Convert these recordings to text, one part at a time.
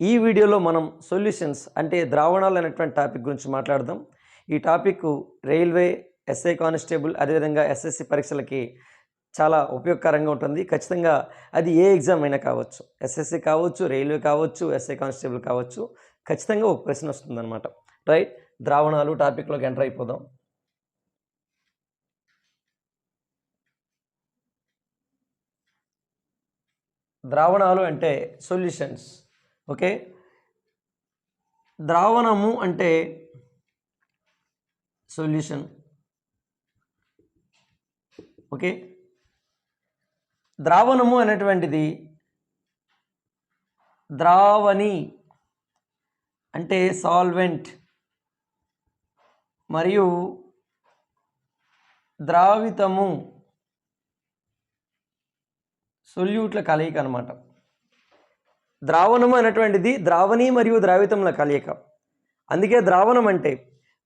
ఈ వీడియోలో మనం సొల్యూషన్స్ అంటే ద్రావణాలు అనేటువంటి టాపిక్ గురించి మాట్లాడదాం. ఈ టాపిక్ రైల్వే ఎస్ఐ కానిస్టేబుల్ అదేవిధంగా ఎస్ఎస్సి పరీక్షలకి చాలా ఉపయోగకరంగా ఉంటుంది. ఖచ్చితంగా అది ఏ ఎగ్జామ్ అయినా కావచ్చు. ఎస్ఎస్సి కావచ్చు రైల్వే కావచ్చు ఎస్ఐ కానిస్టేబుల్ కావచ్చు ఖచ్చితంగా ఒక ప్రశ్న వస్తుందన్నమాట. రైట్? ద్రావణాలు టాపిక్లోకి ఎంటర్ అయిపోదాం. ద్రావణాలు అంటే సొల్యూషన్స్. ఓకే? ద్రావణము అంటే సొల్యూషన్. ఓకే? ద్రావణము అనేటువంటిది ద్రావణి అంటే సాల్వెంట్ మరియు ద్రావితము సొల్యూట్ల కలయిక అనమాట ద్రావణము అనేటువంటిది ద్రావణి మరియు ద్రావితముల కలయిక. అందుకే ద్రావణం అంటే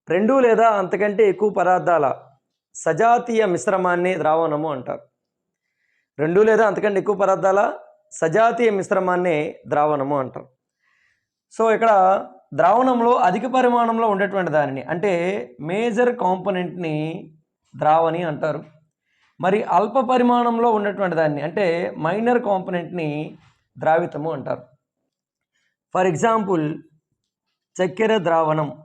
రెండు లేదా అంతకంటే ఎక్కువ పదార్థాల సజాతీయ మిశ్రమాన్ని ద్రావణము అంటారు. రెండు లేదా అంతకంటే ఎక్కువ పదార్థాల సజాతీయ మిశ్రమాన్ని ద్రావణము అంటారు సో ఇక్కడ ద్రావణంలో అధిక పరిమాణంలో ఉండేటువంటి దానిని అంటే మేజర్ కాంపోనెంట్ని ద్రావణి అంటారు. మరి అల్ప పరిమాణంలో ఉన్నటువంటి దాన్ని అంటే మైనర్ కాంపోనెంట్ని ద్రావితము అంటారు. ఫర్ ఎగ్జాంపుల్ చక్కెర ద్రావణం.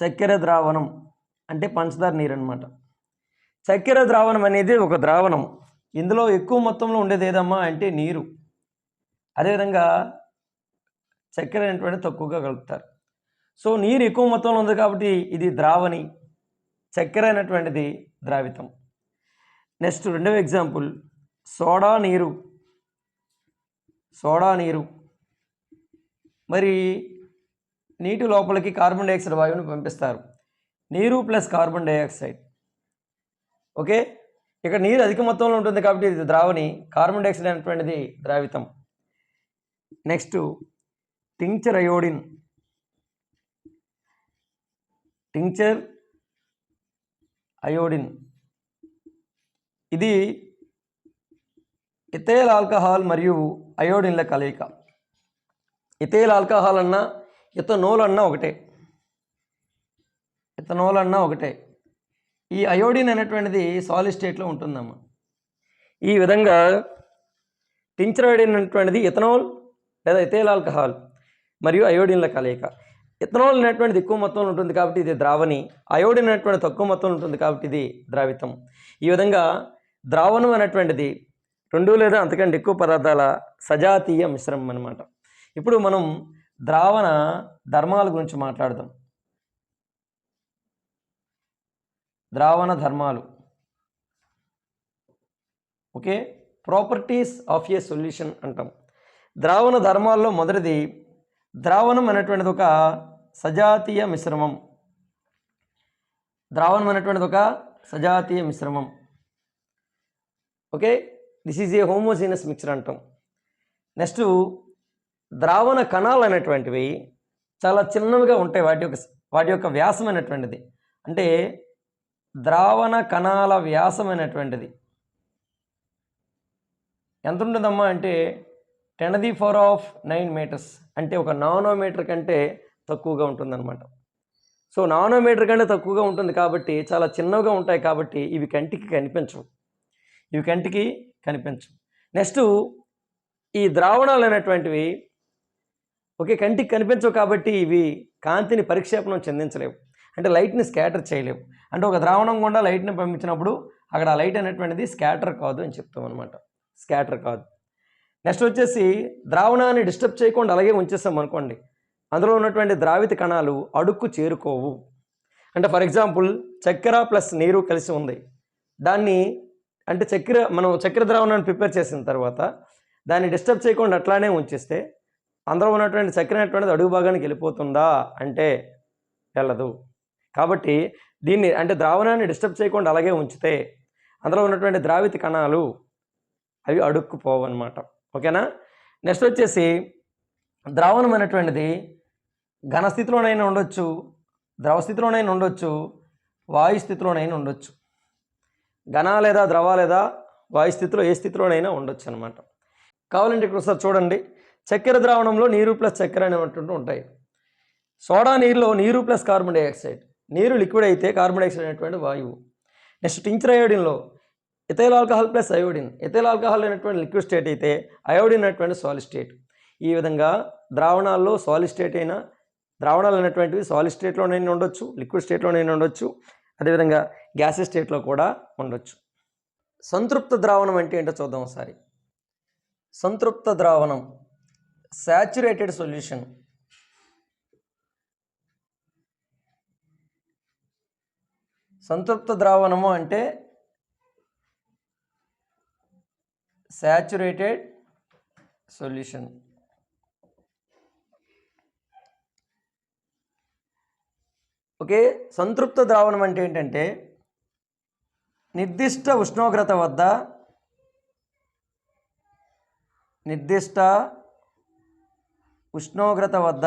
చక్కెర ద్రావణం అంటే పంచదార నీరు అనమాట చక్కెర ద్రావణం అనేది ఒక ద్రావణం. ఇందులో ఎక్కువ మొత్తంలో ఉండేది ఏదమ్మా అంటే నీరు. అదేవిధంగా చక్కెర అనేటువంటి తక్కువగా కలుపుతారు. సో నీరు ఎక్కువ మొత్తంలో ఉంది కాబట్టి ఇది ద్రావణి. చక్కెర అనేటువంటిది ద్రావితం. నెక్స్ట్ రెండవ ఎగ్జాంపుల్ సోడా నీరు. సోడా నీరు. మరి నీటి లోపలికి కార్బన్ డైఆక్సైడ్ వాయువుని పంపిస్తారు. నీరు ప్లస్ కార్బన్ డైఆక్సైడ్. ఓకే? ఇక్కడ నీరు అధిక మొత్తంలో ఉంటుంది కాబట్టి ఇది ద్రావణి కార్బన్ డైఆక్సైడ్ అనేటువంటిది ద్రావితం. Next tincture iodine. Tincture iodine. ఇది ఇథైల్ ఆల్కహాల్ మరియు అయోడిన్ల కలయిక. ఇథైల్ ఆల్కహాల్ అన్నా ఇథనోల్ అన్నా ఒకటే. ఇథనోల్ అన్నా ఒకటే. ఈ అయోడిన్ అనేటువంటిది సాలిడ్ స్టేట్లో ఉంటుందమ్మా. ఈ విధంగా టించర్ అయోడిన్ అనేటువంటిది ఇథనాల్ లేదా ఇథైల్ ఆల్కహాల్ మరియు అయోడిన్ల కలయిక. ఇథనాల్ అనేటువంటిది ఎక్కువ మొత్తంలో ఉంటుంది కాబట్టి ఇది ద్రావణి. అయోడిన్ అనేటువంటి తక్కువ మొత్తంలో ఉంటుంది కాబట్టి ఇది ద్రావితం. ఈ విధంగా ద్రావణం అనేటువంటిది రెండు లేదా అంతకంటే ఎక్కువ పదార్థాల సజాతీయ మిశ్రమం అనమాట ఇప్పుడు మనం ద్రావణ ధర్మాల గురించి మాట్లాడదాం. ద్రావణ ధర్మాలు. Okay? Properties of a solution అంటాం. ద్రావణ ధర్మాల్లో మొదటిది ద్రావణం అనేటువంటిది ఒక సజాతీయ మిశ్రమం. ద్రావణం అనేటువంటిది ఒక సజాతీయ మిశ్రమం. Okay? This is a homogeneous mixture అంటాం. నెక్స్ట్ ద్రావణ కణాలు అనేటువంటివి చాలా చిన్నవిగా ఉంటాయి. వాటి యొక్క వాటి యొక్క వ్యాసం అనేటువంటిది. అంటే ద్రావణ కణాల వ్యాసం అనేటువంటిది. ఎంత ఉంటుందమ్మా అంటే ten the four of nine metres అంటే ఒక నానోమీటర్ కంటే తక్కువగా ఉంటుందన్నమాట. సో నానోమీటర్ కంటే తక్కువగా ఉంటుంది కాబట్టి చాలా చిన్నవిగా ఉంటాయి కాబట్టి ఇవి కంటికి కనిపించవు. ఇవి కంటికి కనిపించవు. నెక్స్ట్ ఈ ద్రావణాలు అనేటువంటివి ఒకే కంటికి కనిపించవు కాబట్టి ఇవి కాంతిని పరిక్షేపణం చెందించలేవు. అంటే లైట్ని స్కాటర్ చేయలేవు. అంటే ఒక ద్రావణం గుండా లైట్ని పంపించినప్పుడు అక్కడ ఆ లైట్ అనేటువంటిది స్కాటర్ కాదు అని చెప్తాం అనమాట స్కాటర్ కాదు. నెక్స్ట్ వచ్చేసి ద్రావణాన్ని డిస్టర్బ్ చేయకుండా అలాగే ఉంచేస్తాం అనుకోండి. అందులో ఉన్నటువంటి ద్రావిత కణాలు అడుక్కు చేరుకోవు. అంటే ఫర్ ఎగ్జాంపుల్ చక్కెర ప్లస్ నీరు కలిసి ఉంది. దాన్ని అంటే చక్కెర మనం చక్కెర ద్రావణాన్ని ప్రిపేర్ చేసిన తర్వాత దాన్ని డిస్టర్బ్ చేయకుండా అట్లానే ఉంచేస్తే అందులో ఉన్నటువంటి చక్కెర అనేటువంటిది అడుగు భాగానికి వెళ్ళిపోతుందా అంటే వెళ్ళదు. కాబట్టి దీన్ని అంటే ద్రావణాన్ని డిస్టర్బ్ చేయకుండా అలాగే ఉంచితే అందులో ఉన్నటువంటి ద్రావిత కణాలు అవి అడుక్కుపోవన్నమాట. ఓకేనా? నెక్స్ట్ వచ్చేసి ద్రావణం అనేటువంటిది ఘనస్థితిలోనైనా ఉండొచ్చు ద్రవస్థితిలోనైనా ఉండొచ్చు వాయు స్థితిలోనైనా ఉండొచ్చు. ఘన లేదా ద్రవ లేదా వాయు స్థితిలో ఏ స్థితిలోనైనా ఉండొచ్చు అనమాట కావాలంటే ఇక్కడ ఒకసారి చూడండి. చక్కెర ద్రావణంలో నీరు ప్లస్ చక్కెర అనేటువంటి ఉంటాయి. సోడా నీరులో నీరు ప్లస్ కార్బన్ డైఆక్సైడ్. నీరు లిక్విడ్ అయితే కార్బన్ డైఆక్సైడ్ అనేటువంటి వాయువు. Next tincture అయోడిన్లో ethyl alcohol plus iodine. Ethyl alcohol అనేటువంటి లిక్విడ్ స్టేట్ అయితే అయోడిన్ అనేటువంటి సాలిడ్ స్టేట్. ఈ విధంగా ద్రావణాల్లో సాలిడ్ స్టేట్ అయినా ద్రావణాలు అనేటువంటివి సాలిడ్ స్టేట్లోనైనా ఉండొచ్చు లిక్విడ్ స్టేట్లోనైనా ఉండొచ్చు. అదేవిధంగా గ్యాస్ స్టేట్లో కూడా ఉండొచ్చు. సంతృప్త ద్రావణం అంటే ఏంటో చూద్దాం ఒకసారి. సంతృప్త ద్రావణం శాచురేటెడ్ సొల్యూషన్ సంతృప్త ద్రావణము అంటే శాచురేటెడ్ సొల్యూషన్ ఓకే సంతృప్త ద్రావణం అంటే ఏంటంటే నిర్దిష్ట ఉష్ణోగ్రత వద్ద నిర్దిష్ట ఉష్ణోగ్రత వద్ద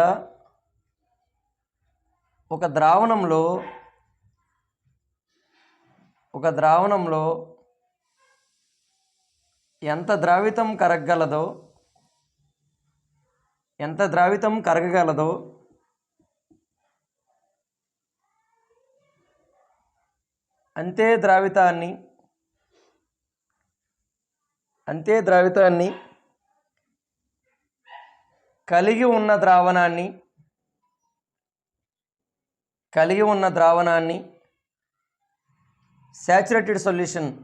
ఒక ద్రావణంలో ఒక ద్రావణంలో ఎంత ద్రావితం కరగగలదో ఎంత ద్రావితం కరగగలదో అంతే ద్రావితాన్ని అంతే ద్రావితాన్ని కలిగి ఉన్న ద్రావణాన్ని కలిగి ఉన్న ద్రావణాన్ని శాచురేటెడ్ సొల్యూషన్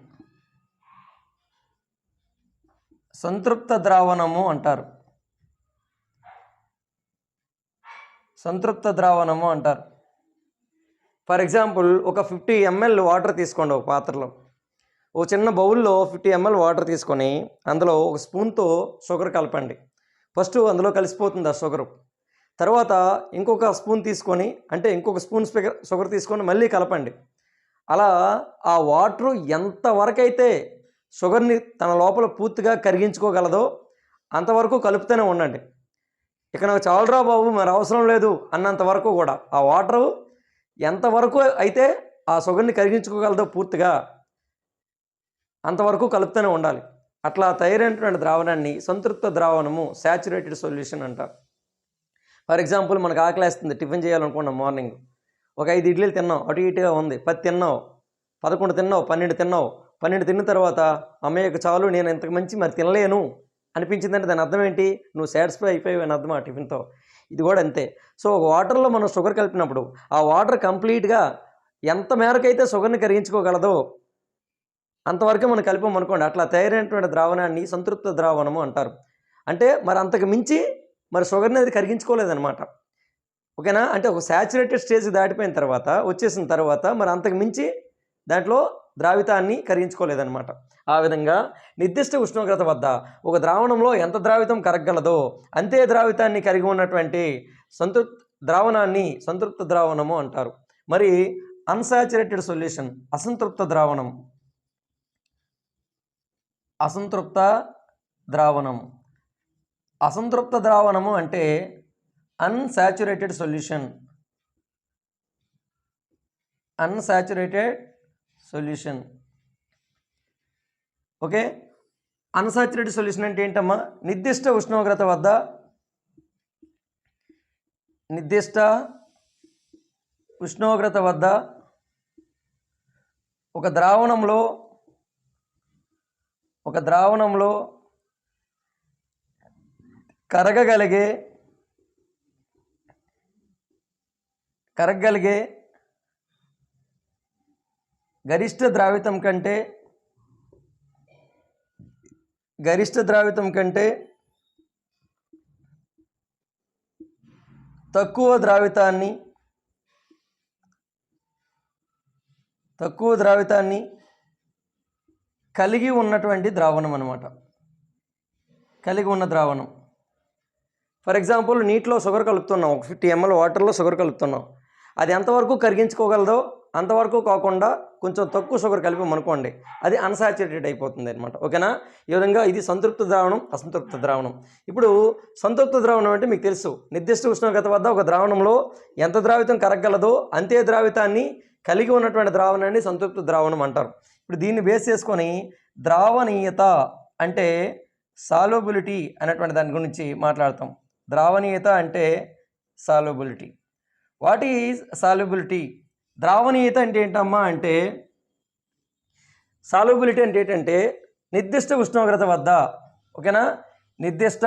సంతృప్త ద్రావణము అంటారు. సంతృప్త ద్రావణము అంటారు. ఫర్ ఎగ్జాంపుల్ ఒక ఫిఫ్టీ ఎంఎల్ వాటర్ తీసుకోండి ఒక పాత్రలో. ఓ చిన్న బౌల్లో ఫిఫ్టీ ఎంఎల్ వాటర్ తీసుకొని అందులో ఒక స్పూన్తో షుగర్ కలపండి. ఫస్ట్ అందులో కలిసిపోతుంది ఆ షుగర్. తర్వాత ఇంకొక స్పూన్ తీసుకొని అంటే ఇంకొక స్పూన్ స్పీకర్ షుగర్ తీసుకొని మళ్ళీ కలపండి. అలా ఆ వాటర్ ఎంతవరకైతే షుగర్ని తన లోపల పూర్తిగా కరిగించుకోగలదో అంతవరకు కలుపుతూనే ఉండండి. ఇక నాకు చాలరా బాబు మరి అవసరం లేదు అన్నంత వరకు కూడా. ఆ వాటరు ఎంతవరకు అయితే ఆ షుగర్ని కరిగించుకోగలదో పూర్తిగా అంతవరకు కలుపుతూనే ఉండాలి. అట్లా తయారైనటువంటి ద్రావణాన్ని సంతృప్త ద్రావణము శాచురేటెడ్ సొల్యూషన్ అంటారు. ఫర్ ఎగ్జాంపుల్ మనకు ఆకలేస్తుంది టిఫిన్ చేయాలనుకున్నాం మార్నింగ్. ఒక ఐదు ఇడ్లీలు తిన్నావు అటు ఇటుగా ఉంది. పది తిన్నావు పదకొండు తిన్నావు పన్నెండు తిన్నావు. పన్నెండు తిన్న తర్వాత అమ్మయ్యకు చాలు నేను ఇంతకు మంచి మరి తినలేను అనిపించిందంటే దాని అర్థం ఏంటి? నువ్వు సాటిస్ఫై అయిపోయావు అని అర్థం ఆ టిఫిన్తో. ఇది కూడా అంతే. సో ఒక వాటర్లో మనం షుగర్ కలిపినప్పుడు ఆ వాటర్ కంప్లీట్గా ఎంత మేరకైతే షుగర్ని కరిగించుకోగలదో అంతవరకే మనం కలిపాం అనుకోండి. అట్లా తయారైనటువంటి ద్రావణాన్ని సంతృప్త ద్రావణము అంటారు. అంటే మరి అంతకు మించి మరి షుగర్ని అది కరిగించుకోలేదన్నమాట. ఓకేనా? అంటే ఒక శాచురేటెడ్ స్టేజ్ దాటిపోయిన తర్వాత వచ్చేసిన తర్వాత మరి అంతకు మించి దాంట్లో ద్రావితాన్ని కరిగించుకోలేదన్నమాట. ఆ విధంగా నిర్దిష్ట ఉష్ణోగ్రత వద్ద ఒక ద్రావణంలో ఎంత ద్రావితం కరగగలదో అంతే ద్రావితాన్ని కరిగి ఉన్నటువంటి సంతృప్త ద్రావణాన్ని సంతృప్త ద్రావణము అంటారు. మరి అన్సాచురేటెడ్ సొల్యూషన్ అసంతృప్త ద్రావణం. అసంతృప్త ద్రావణం. అసంతృప్త ద్రావణము అంటే unsaturated solution. Unsaturated solution. Okay? Unsaturated solution అంటే ఏంటమ్మా? నిర్దిష్ట ఉష్ణోగ్రత వద్ద నిర్దిష్ట ఉష్ణోగ్రత వద్ద ఒక ద్రావణంలో ఒక ద్రావణంలో కరగగలిగే కరగగలిగే గరిష్ట ద్రావితం కంటే గరిష్ట ద్రావితం కంటే తక్కువ ద్రావితాన్ని తక్కువ ద్రావితాన్ని కలిగి ఉన్నటువంటి ద్రావణం అనమాట కలిగి ఉన్న ద్రావణం. ఫర్ ఎగ్జాంపుల్ నీటిలో షుగర్ కలుపుతున్నాం. ఒక ఫిఫ్టీ ఎంఎల్ వాటర్లో షుగర్ కలుపుతున్నాం. అది ఎంతవరకు కరిగించుకోగలదో అంతవరకు కాకుండా కొంచెం తక్కువ షుగర్ కలిపిమనుకోండి అది అన్సాచురేటెడ్ అయిపోతుంది అనమాట ఓకేనా? ఈ విధంగా ఇది సంతృప్త ద్రావణం అసంతృప్త ద్రావణం. ఇప్పుడు సంతృప్త ద్రావణం అంటే మీకు తెలుసు. నిర్దిష్ట ఉష్ణోగ్రత వద్ద ఒక ద్రావణంలో ఎంత ద్రావితం కరగలదో అంతే ద్రావితాన్ని కలిగి ఉన్నటువంటి ద్రావణాన్ని సంతృప్త ద్రావణం అంటారు. ఇప్పుడు దీన్ని బేస్ చేసుకొని ద్రావణీయత అంటే సాలోబిలిటీ అనేటువంటి దాని గురించి మాట్లాడతాం. ద్రావణీయత అంటే సాలోబిలిటీ వాట్ ఈజ్ సాల్యుబిలిటీ ద్రావణీయత అంటే ఏంటమ్మా అంటే సాల్యుబిలిటీ అంటే ఏంటంటే నిర్దిష్ట ఉష్ణోగ్రత వద్ద ఓకేనా? నిర్దిష్ట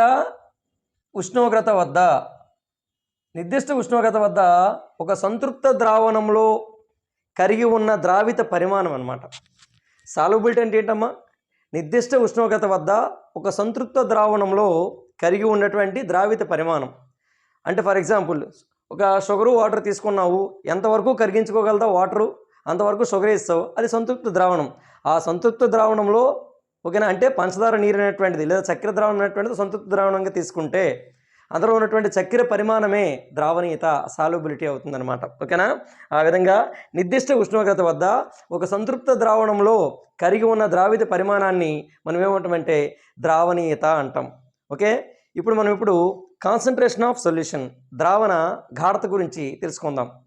ఉష్ణోగ్రత వద్ద నిర్దిష్ట ఉష్ణోగ్రత వద్ద ఒక సంతృప్త ద్రావణంలో కరిగి ఉన్న ద్రావిత పరిమాణం అన్నమాట. సాల్యుబిలిటీ అంటే ఏంటమ్మా? నిర్దిష్ట ఉష్ణోగ్రత వద్ద ఒక సంతృప్త ద్రావణంలో కరిగి ఉన్నటువంటి ద్రావిత పరిమాణం. అంటే ఫర్ ఎగ్జాంపుల్ ఒక షుగరు వాటర్ తీసుకున్నావు ఎంతవరకు కరిగించుకోగలదా వాటరు? అంతవరకు షుగర్ ఇస్తావు. అది సంతృప్త ద్రావణం. ఆ సంతృప్త ద్రావణంలో ఓకేనా అంటే పంచదార నీరు అనేటువంటిది లేదా చక్కెర ద్రావణం అనేటువంటిది సంతృప్త ద్రావణంగా తీసుకుంటే అందులో ఉన్నటువంటి చక్కెర పరిమాణమే ద్రావణీయత సాల్యుబిలిటీ అవుతుందన్నమాట. ఓకేనా? ఆ విధంగా నిర్దిష్ట ఉష్ణోగ్రత వద్ద ఒక సంతృప్త ద్రావణంలో కరిగి ఉన్న ద్రావిత పరిమాణాన్ని మనం ఏమంటామంటే ద్రావణీయత అంటాం. ఓకే? ఇప్పుడు మనం ఇప్పుడు కాన్సన్ట్రేషన్ ఆఫ్ సొల్యూషన్. ద్రావణ గాఢత గురించి తెలుసుకుందాం.